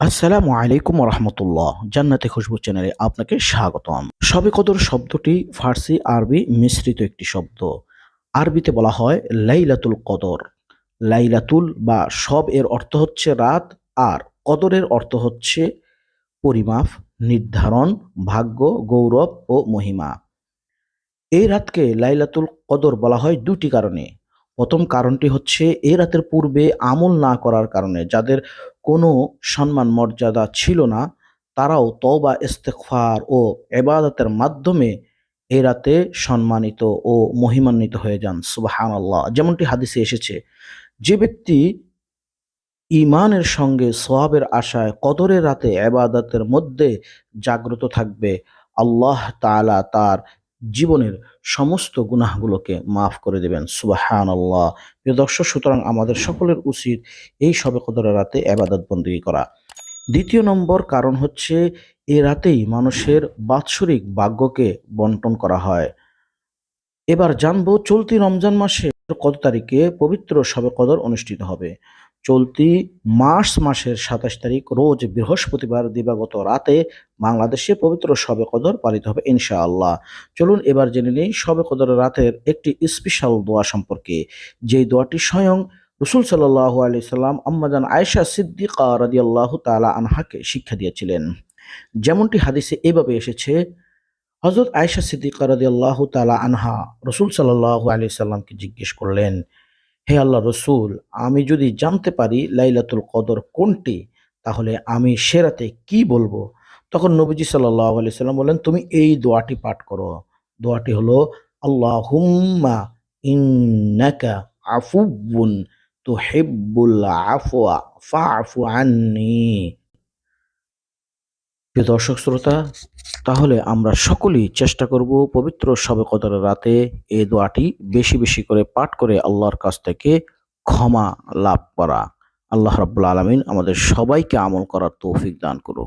আসসালামু আলাইকুম রহমতুল্লাহ জান্নাতে খুশবু চ্যানেলে আপনাকে স্বাগতম। সবে কদর শব্দটি ফার্সি আরবি মিশ্রিত একটি শব্দ। আরবিতে বলা হয় লাইলাতুল কদর। লাইলাতুল বা সব এর অর্থ হচ্ছে রাত, আর কদরের অর্থ হচ্ছে পরিমাপ, নির্ধারণ, ভাগ্য, গৌরব ও মহিমা। এই রাতকে লাইলাতুল কদর বলা হয় দুটি কারণে। প্রথম কারণটি হচ্ছে এ রাতের পূর্বে আমল না করার কারণে যাদের কোনো সম্মান মর্যাদা ছিল না, তারাও তবা ইস্তেগফার ও এবাদতের মাধ্যমে এ রাতে সম্মানিত ও মহিমান্বিত হয়ে যান। সুবহানাল্লাহ। যেমনটি হাদিসে এসেছে, যে ব্যক্তি ইমানের সঙ্গে সোয়াবের আশায় কদরের রাতে এবাদতের মধ্যে জাগ্রত থাকবে, আল্লাহ তাআলা তার জীবনের সমস্ত গুনাহগুলোকে মাফ করে দেবেন। সুবাহান আল্লাহ দর্শক, সুতরাং আমাদের সকলের উচিত এই সবে কদরের রাতে এবাদত বন্দী করা। দ্বিতীয় নম্বর কারণ হচ্ছে, এ রাতেই মানুষের বাৎসরিক ভাগ্যকে বন্টন করা হয়। এবার জানব, চলতি রমজান মাসে কত তারিখে পবিত্র সবে কদর অনুষ্ঠিত হবে? চলতি মার্চ মাসের সাতাশ তারিখ রোজ বৃহস্পতিবার দিবাগত রাতে বাংলাদেশে পবিত্র সবে কদর পালিত হবে ইনশাআল্লাহ। চলুন এবার জেনে নিই সবে কদর রাতের একটি স্পেশাল দোয়া সম্পর্কে। যেই দোয়াটি স্বয়ং রসুল সাল্লাহ আলি সাল্লাম আম্মাজান আয়েশা সিদ্দিকা রাদিয়াল্লাহু তালা আনহাকে শিক্ষা দিয়েছিলেন। যেমনটি হাদিসে এভাবে এসেছে হজরত আয়েশা সিদ্দিকা রাদিয়াল্লাহু তাআলা আনহা রসুল সাল্লাহ আলি সাল্লামকে জিজ্ঞেস করলেন হে আল্লাহ রসুল, আমি যদি জানতে পারি লাইলাতুল কদর কোনটি, তাহলে আমি সেরাতে কি বলব? তখন নবীজি সাল্লাহ আলি সাল্লাম বললেন তুমি এই দোয়াটি পাঠ করো। দোয়াটি হলো আল্লাহ হুম্মা ইন্নাকা আফুবুন তুহিব্বুল আফওয়া ফাআফু আন্নি। প্রিয় দর্শক শ্রোতা, তাহলে আমরা সকলেই চেষ্টা করব পবিত্র শবে কদর রাতে এই দোয়াটি বেশি বেশি করে পাঠ করে আল্লাহর কাছ থেকে ক্ষমা লাভ করা। আল্লাহ রাব্বুল আলমিন আমাদের সবাইকে আমল করার তৌফিক দান করুক।